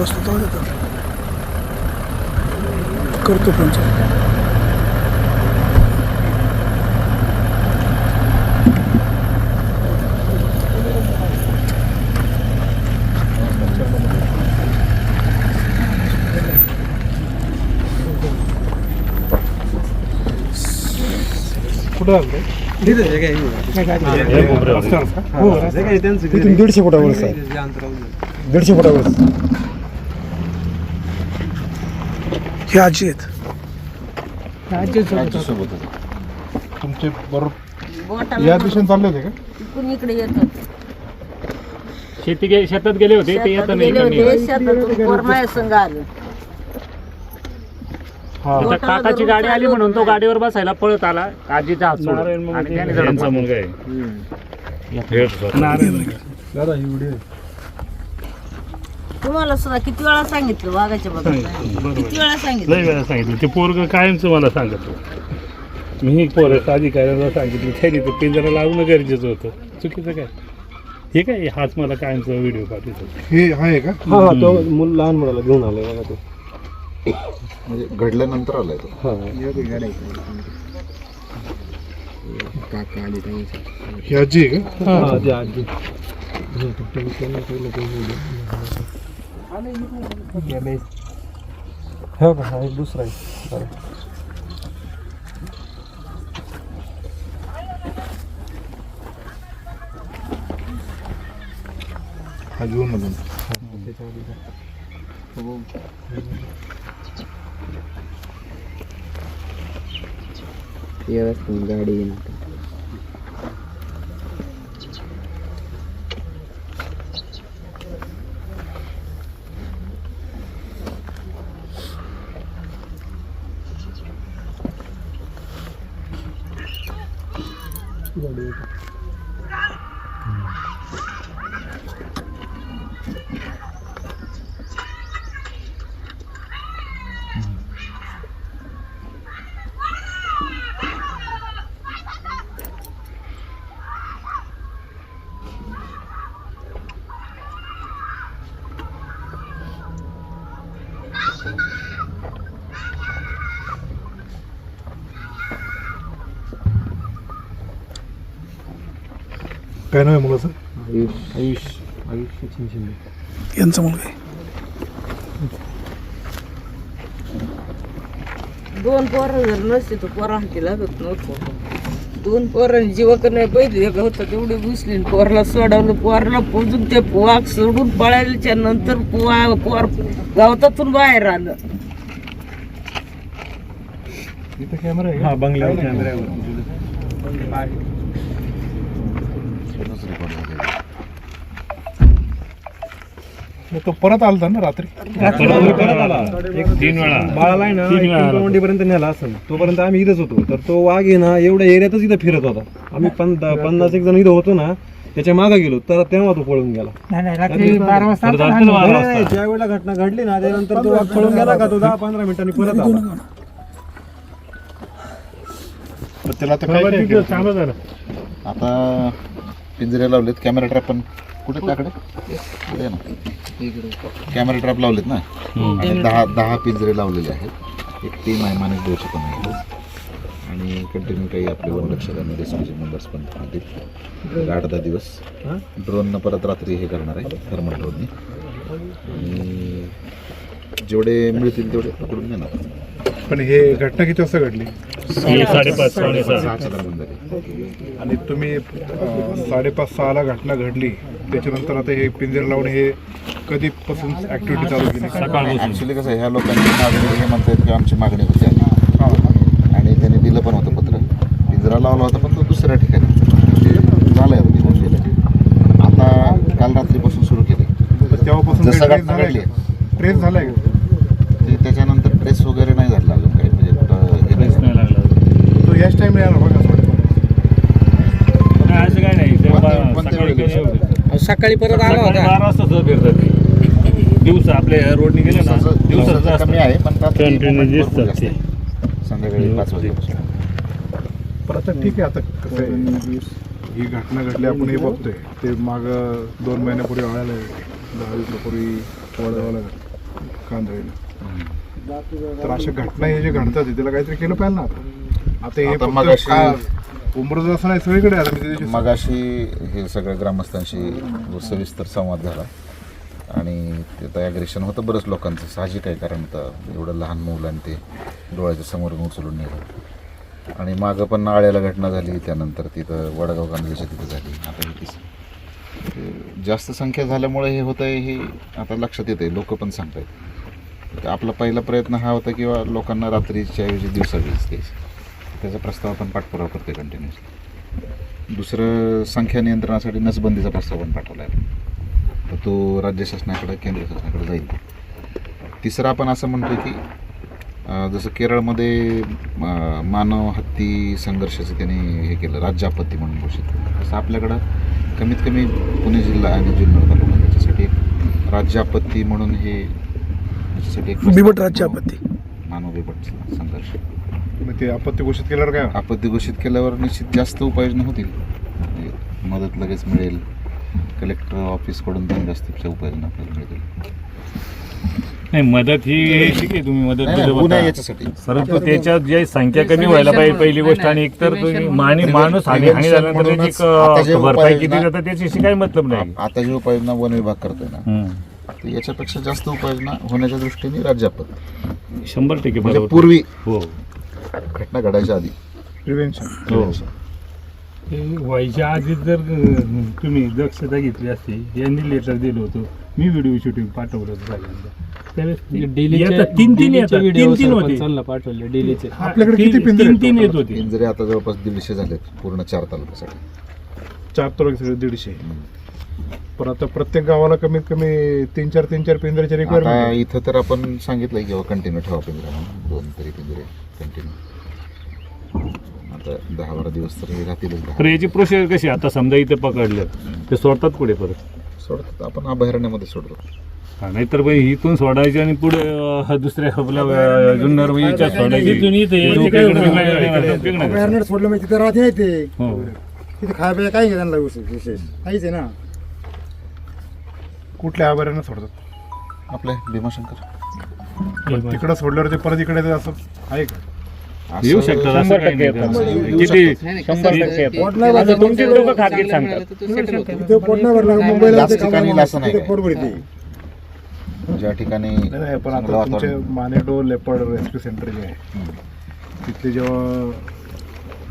चालू असतो तेव्हा देतात करतो हो तिथून दीडशे फुटावर दीडशे फुटावर. हे आजी आहेत. तुमचे बरोबर बोटाला या दिशेने चालले होते का? इकडून इकडे येत होते. शेती गे- शेतात गेले होते ते शेतात येतं गेले नाही. होते. शेतातून कोरमाया संघ आलं आता काकाची गाडी आली म्हणून तो गाडीवर बसायला पळत आला आजीचा हात सोडून. आणि त्याने धडक मारली. दादा ही व्हिडिओ तुम्हाला सुद्धा किती वेळा सांगितलं वाघाच्या बद्दल किती वेळा सांगितलं? लय वेळा सांगितलं. ते पोरग कायमच मला सांगत. मी ही पोर अधिकाऱ्याला सांगितलं. त्यांनी ते पिंजरा लावणं गरजेचं होतं. चुकीचं काय? हे काय? हाच मला कायमचा व्हिडिओ पाठवतो. हे आहे का? हा हा तो मुल लहान मुलाला घेऊन आलाय बघा तो. म्हणजे घडल्यानंतर आलाय तो. हा. ही आजी आहे का? हा आजी आजी हो का हा एक दुसरा आहे बरं. हा घेऊन आलो काय नाव आहे मुलाचं? आयुष आयुष आयुष सचिन शिंदे यांचा मुलगा आहे. दोन पोरं जर नसते तर पोरा हाती लागत नव्हतं. दोन पोरांनी जीवाक नाही पहिले एक होतं तेवढी घुसली आणि पोरला सोडवलं. पोरला पोजून ते वाघ सोडून पळायच्या नंतर पोवा पोर गावतातून बाहेर आलं. इथं कॅमेरा आहे हा बंगल्यावर कॅमेरा मग तो परत आलता ना रात्री? तीन वेळा. बाळाला आहे ना तीन वेळा आला तो. पिंपळवंडीपर्यंत नेला असेल तोपर्यंत आम्ही इथंच होतो. तर तो वाघ आहे ना एवढ्या एरियातच इथं फिरत होता. आम्ही पन- पन्नास एक जण इथं होतो ना त्याच्यामागे गेलो. तर तेव्हा तो पळून गेला. बारा नाही, नाही. ज्या वेळेला घटना घडली ना त्यानंतर तो वाघ पळून गेला का तो दहा पंधरा मिनिटांनी परत आला. त्याला काय आता पिंजरे लावलेत. कॅमेरा ट्रॅप पण कुठे? त्याकडे? पुढे ना. कॅमेरा ट्रॅप लावलेत ना? आणि दहा दहा पिंजरे लावलेले आहेत. एक टीम आहे माणिक दोषी पण आहे. आणि कंटिन्यू काही आपले वनरक्षकांमध्ये रेस्क्यूचे मेंबर्स पण राहतील आठ दहा दिवस. ड्रोननं परत रात्री हे करणार आहे. थर्मल ड्रोनने आणि जेवढे मिळतील तेवढे पकडून नेणार पण हे घटना किती वाजता घडली? हे साडेपाच साडेसहा आणि तुम्ही अं, साडेपाच सहाला घटना घडली. त्याच्यानंतर आता हे पिंजरे लावून हे कधीपासून ऍक्टिव्हिटी चालू केली? सकाळपासून. ॲक्च्युली कसं आहे, ह्या लोकांची मागणी हे म्हणतात की आमची मागणी होती. आधी आणि त्यांनी दिलं पण होतं पत्र. पिंजरा लावला होता पण तो दुसऱ्या ठिकाणी ते झालंय आता निघून गेलं आता काल रात्रीपासून सुरू केले तर तेव्हापासून जसं ट्रेस घटना झालाय घडली का? ट्रेस झालाय का? ते त्याच्यानंतर ट्रेस वगैरे नाही झाला अजून काही म्हणजे कुठं हे नाही झालं. नाही येणार बघा वाटतं. नाही, असं काय नाही. ते बा- सकाळी वेगळं गेले होते. सकाळी परत आला सकाळी बारा वाजता सुद्धा फिरतात ते. दिवसा आपल्या रोडने गेले ना दिवसाचं दिवसाचं दिवसाचं कमी आहे पण रात्री Continue movement भरपूर दिसतात जास्त आहे. संध्याकाळी पाच वाजल्यापासून पण आता ठीक आहे आता कसं आहे. ही घटना घडली आपण हे बघतोय. ते माग दोन महिन्यापूर्वी आळ्याला दहा वीस पूर्वी वडगावला कांदळीला तर अशा घटना हे जे घडतात हे त्याला काहीतरी केलं पाहिजे ना आता. आता हे आता फक्त मगाशी- का- उमरच असं नाही सगळीकडे आता मी त्या दिवशी मगाशी हे सगळ्या ग्रामस्थांशी सविस्तर संवाद झाला. आणि तिथं ॲग्रेशन होतं बरंच लोकांचं साहजिक आहे कारण आता एवढं लहान मुलं आणि ते डोळ्याच्या समोरून उचलून नेलं. आणि मागं पण नाळ्याला घटना झाली त्यानंतर तिथं वडगाव गांधीच्या तिथं झाली. आता हे तिस- ते जास्त संख्या झाल्यामुळे हे होतं आहे हे आता लक्षात येतं आहे लोक पण सांगत आहेत आपला पहिला प्रयत्न हा होता किंवा लोकांना रात्रीच्या ऐवजी दिवसा वीज द्यायची. त्याचा प्रस्ताव आपण पाठपुरावा करतोय कंटिन्युअसली दुसरं संख्या नियंत्रणासाठी नसबंदीचा प्रस्ताव पण पाठवला आहे तर तो राज्य शासनाकडे केंद्र शासनाकडे जाईल. तिसरं आपण असं म्हणतो की जसं केरळमध्ये मानव हत्ती संघर्षाचं त्यांनी हे केलं राज्य आपत्ती म्हणून घोषित केलं. तसं आपल्याकडं कमीत कमी पुणे जिल्हा आणि जुन्नर तालुका त्याच्यासाठी एक राज्य आपत्ती म्हणून हे त्याच्यासाठी एक बिबट राज्य आपत्ती. मानव बिबट संघर्ष. मग ते आपत्ती घोषित केल्यावर काय? आपत्ती घोषित केल्यावर निश्चित जास्त उपाययोजना होतील. म्हणजे मदत लगेच मिळेल. कलेक्टर ऑफिसकडून पण जास्तीच्या उपाययोजना आपल्याला मिळतील. नाही मदत ही ठीक आहे तुम्ही मदत नाही, होता. याच्यासाठी. परंतु त्याच्यात जी संख्या कमी व्हायला पाहिजे पहिली गोष्ट आणि एकतर तुम्ही मानी माणूस हानी हानी झाल्यानंतर त्याची म्हणूनच आता जे क- भरपाई किती उपाययोजना- जातं त्याच्याशी काही मतलब नाही. आता जी उपाययोजना वन विभाग करतोय ना हम्म. याच्यापेक्षा जास्त उपाययोजना होण्याच्या दृष्टीने राज्य आपत्ती शंभर टक्के म्हणजे बरोबर. पूर्वी हो. घटना घडायच्या आधी. प्रिव्हेन्शन हो. व्हायच्या आधी जर अं, तुम्ही दक्षता घेतली असती यांनी लेटर दिलं होतं. मी व्हिडिओ शूटिंग पाठवलं होतं पहिल्यांदा त्यावेळेस येतात, तीन तीन येतात. तीन तीन होते. पाठवले डेलीचे आपल्याकडे तीन- किती पिंजरे तीन आहेत तीन? येत होते. पिंजरे आता जवळपास दीडशे झालेत पूर्ण चार तालुक्यासाठी. चार तालुक्यात दीडशे. पण आता प्रत्येक गावाला कमीत कमी तीन चार तीन चार पिंजऱ्याचे आता रिक्वायरमेंट इथं तर आपण सांगितलंय की कंटिन्यू ठेवा पिंजरा म्हणून. दोन तरी पिंजरे कंटिन्यू आता दहा बारा दिवस तर हे राहतीलच तर याची प्रोसेस कशी आता समजा इथे पकडलं ते सोडतात पुढे परत? सोडतात. आपण अभयारण्यामध्ये सोडतो. हा, नाहीतर बाई इथून सोडायचे आणि पुढे अं, दुसऱ्या आपल्या अं, जुन्नर वहीच्या सोडायचे. इथून इथे यायचे काय उपयोग नाही. अभयारण्यात सोडलं म्हणजे तिथं राहते नाही ते हो. तिथे खाय प्याय काही त्यांना विशेष विशेष. काहीच आहे ना. कुठल्या आभारानं सोडतात? आपले भीमाशंकर. तिकडं सोडल्यावर ते परत इकडे असं आहे का? येऊ शकतात असं काही नाही. किती शंभर टक्के आता तुमचे लोक खाजगीत सांगतात. ज्या ठिकाणी नाही नाही पण आता तुमचे मानेडो लेपर्ड रेस्क्यू सेंटर जे आहे. तिथले जेव्हा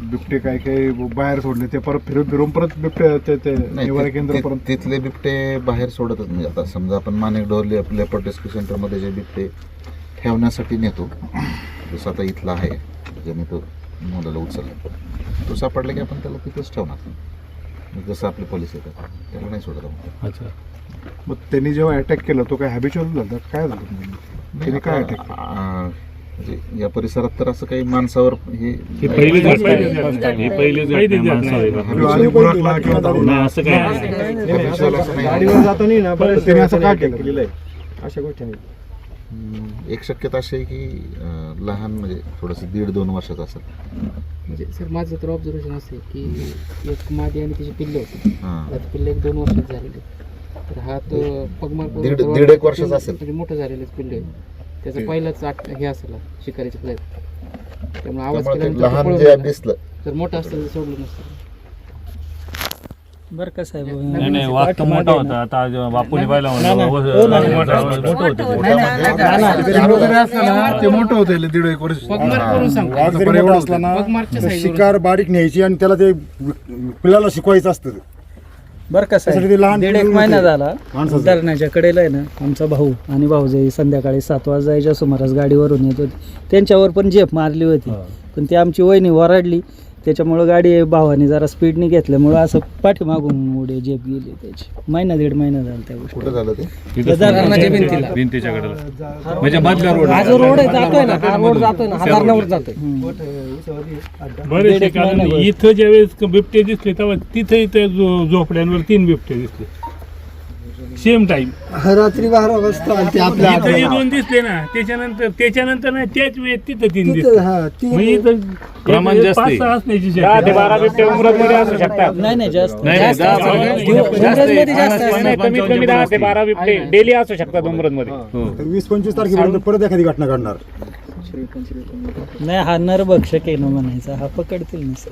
बिबटे काय काय बाहेर सोडले ते परत फिरून फिरून परत बिबटे ते ते नाही, निवारा ते- केंद्र ते- पर्यंत तिथले बिबटे बाहेर सोडतच नाही आता. समजा आपण माणिक डोरली आपल्या रेस्क्यू सेंटरमध्ये जे बिबटे ठेवण्यासाठी नेतो जसं आता इथला आहे ज्याने तो मुलाला उचलला. तो सापडला की आपण त्याला तिथेच ठेवणार. जसं आपले पोलीस येतात त्याला नाही सोडत आपण. अच्छा. मग त्यांनी जेव्हा अटॅक केला तो काय हॅबिच्युअल झाला? काय झालं? त्यांनी काय आता, अटॅक आ, म्हणजे या परिसरात तर असं काही माणसावर हे हे पहिलीच घटना आहे. हे पहिलीच घटना आहे माणसावर. आधी बुराकला किंवा धावला. नाही असं काही नाही habitual असं नाही. गाडीवर जाताना ना बरं त्याने असं का केलं? केलेलं आहे अशा गोष्टी आहेत. हम्म, एक शक्यता अशी आहे की अं, लहान म्हणजे थोडंसं दीड दोन वर्षाचं असेल म्हणजे सर माझं तर ऑब्झर्वेशन असं आहे की एक मादी आणि तिची पिल्लं होती हां आता पिल्लं एक दोन वर्षात झालेले तर हा तो पगमार करून दीड- दीड एक वर्षाचा असेल. म्हणजे मोठं झालेलंच पिल्लं आहे त्याचा पहिलाच आट हे असेल हा, शिकारीचा प्रयत्न त्यामुळे आवाज त्यामुळे ते केल्यानंतर तो लहान पळून जे गेला. दिसलं तर मोठं असतं तर सोडलं नसतं बरं का साहेब नाही नाही वाघ तर मोठा होता आता आज बापूने पाहिला म्हणलं, हो, मोठा मोठा होता ते मोठं होतं दीड एक वर्ष करून सांगतो वाघ जरी मोठा असला ना पगमारच्या तर size शिकार बारीक न्यायची आणि त्याला ते पिल्लाला शिकवायचं असतं बरं का त्यासाठी साहेब ते लहान दीड एक महिना होते. झाला. माणसाचं. धरणाच्या कडेला आहे ना आमचा भाऊ आणि भाऊजाई संध्याकाळी सात वाजायच्या सुमारास गाडीवरून येत होती. त्यांच्यावर पण झेप मारली होती. पण ती आमची वहिनी वराडली त्याच्यामुळं गाडी भावाने जरा स्पीडने घेतल्यामुळं असं पाठीमागून उडे झेप गेली त्याची. महिना दीड महिना झाला त्या गोष्टी. कुठं झालं ते? तिथं धरणाच्या भिंतीला. भिंतीच्या कडेला म्हणजे रोड हा जो रोड आहे जातोय ना. हा रोड जातोय ना. धरणावर जातोय. बरेचसे कारण इथं ज्यावेळेस बिबटे दिसले तेव्हा तिथे इथे झोपड्यांवर तीन बिबटे दिसले. सेम टाइम रात्री बारा वाजता आणि ते आपल्या इथं जे दोन दिसले ना त्याच्यानंतर त्याच्यानंतर ना त्याच वेळेत तिथं तीन दिसले. हा ती मग इथं प्रमाण जास्त पाच आहे. सहा असण्याची दहा ते शक्यता बारा बिबटे उमरत मध्ये असू शकतात. नाही नाही जास्त नाही, नाही, जास्त जास्त- जास्त नाही. कमीत कमी दहा ते बारा बिबटे डेली असू शकतात उमरत मध्ये तर वीस पंचवीस तारखेपर्यंत परत एखादी घटना घडणार. नाही हा नरभक्षक आहे ना म्हणायचा. हा पकडतील ना सर.